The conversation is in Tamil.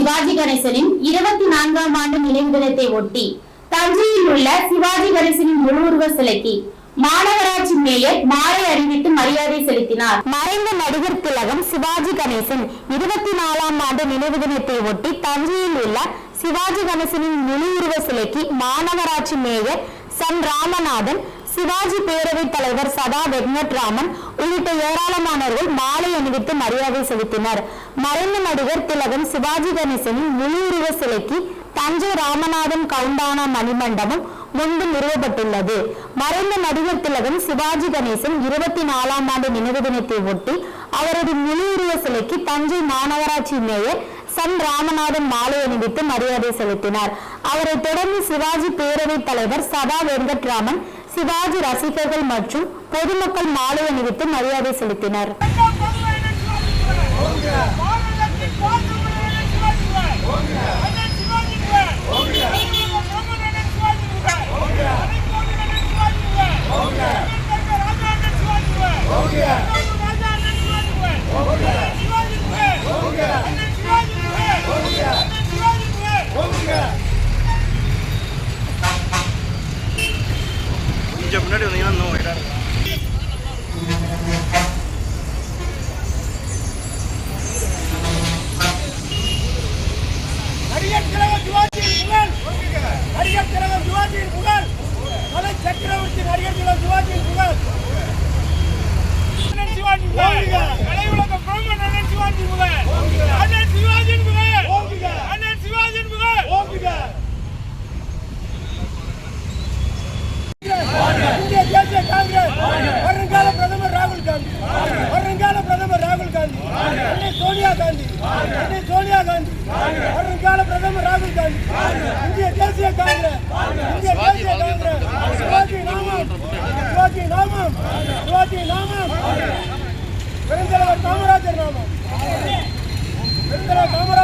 சிவாஜி கணேசனின் இருபத்தி நான்காம் ஆண்டு நினைவு தினத்தை ஒட்டி தஞ்சையில் உள்ள சிவாஜி கணேசனின் முழு உருவ சிலைக்கு மாநகராட்சி மேயர் மாலை அறிவித்து மரியாதை செலுத்தினார். மறைந்த நடிகர் திலகம் சிவாஜி கணேசன் இருபத்தி நாலாம் ஆண்டு நினைவு தினத்தை ஒட்டி தஞ்சையில் உள்ள சிவாஜி கணேசனின் முழு உருவ சிலைக்கு மாநகராட்சி மேயர் சன் ராமநாதன் சிவாஜி பேரவைத் தலைவர் சதா வெங்கட்ராமன் உள்ளிட்ட ஏராளமானவர்கள் மாலை அணிவித்து மரியாதை செலுத்தினர். மறைந்த நடிகர் திலகம் சிவாஜி கணேசனின் முழு உருவ சிலைக்கு தஞ்சை ராமநாதன் கவுண்டானா மணிமண்டபம் முன்பு நிறுவப்பட்டுள்ளது மறைந்த நடிகர் திலகம் சிவாஜி கணேசன் இருபத்தி நாலாம் ஆண்டு நினைவு தினத்தை ஒட்டி அவரது முழு உருவ சிலைக்கு தஞ்சை மாநகராட்சி மேயர் சன் ராமநாதன் மாலை அணிவித்து மரியாதை செலுத்தினார். அவரை தொடர்ந்து சிவாஜி பேரவைத் தலைவர் சதா வெங்கட்ராமன் சிவாஜி ரசிகர்கள் மற்றும் பொதுமக்கள் மாலை அணிவித்து மரியாதை செலுத்தினர். கொஞ்சம் முன்னாடி வந்தீங்கன்னா இன்னும் வைடா இருக்கும் நடிகர் திலகம் சிவாஜியின் புகழ் நடிகர் திலகம் சிவாஜியின் புகழ் கலை சக்கரவர்த்தி நடிகர் திலகம் சிவாஜியின் புகழ் அண்ணன் சிவாஜி புகழ் கலை உலக பிரம்மன் அண்ணன் சிவாஜி புகழ் அண்ணன் சிவாஜியின் பெருந்தலைவர் காமராஜர் நாமம் பெருந்தலைவர் காமராஜர்